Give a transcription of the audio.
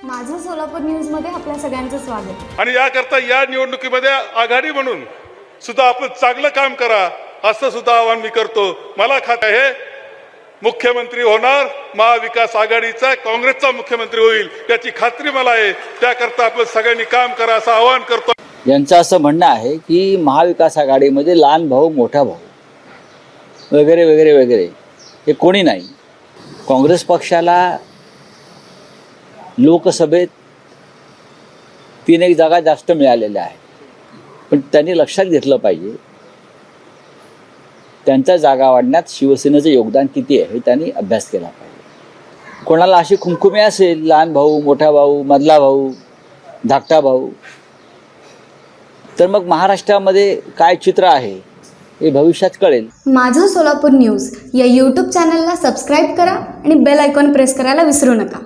सोलापूर न्यूजमध्ये आपल्या सगळ्यांचं स्वागत. आणि याकरता या निवडणुकीमध्ये आघाडी म्हणून सुद्धा आपण चांगलं काम करा असं सुद्धा आवाहन मी करतो. मला खात आहे मुख्यमंत्री होणार महाविकास आघाडीचा काँग्रेसचा मुख्यमंत्री होईल याची खात्री मला आहे. त्याकरता आपण सगळ्यांनी काम करा असं आवाहन करतो. यांचं असं म्हणणं आहे की महाविकास आघाडीमध्ये लहान भाऊ मोठा भाऊ वगैरे वगैरे वगैरे हे कोणी नाही. काँग्रेस पक्षाला लोकसभेत तीन एक जागा जास्त मिळालेल्या आहेत. पण त्यांनी लक्षात घेतलं पाहिजे त्यांच्या जागा वाढण्यात शिवसेनेचं योगदान किती आहे हे त्यांनी अभ्यास केला पाहिजे. कोणाला अशी खुमखुमी असेल लहान भाऊ मोठा भाऊ मधला भाऊ धाकटा भाऊ तर मग महाराष्ट्रामध्ये काय चित्र आहे हे भविष्यात कळेल. माझं सोलापूर न्यूज या यूट्यूब चॅनलला सबस्क्राईब करा आणि बेल आयकॉन प्रेस करायला विसरू नका.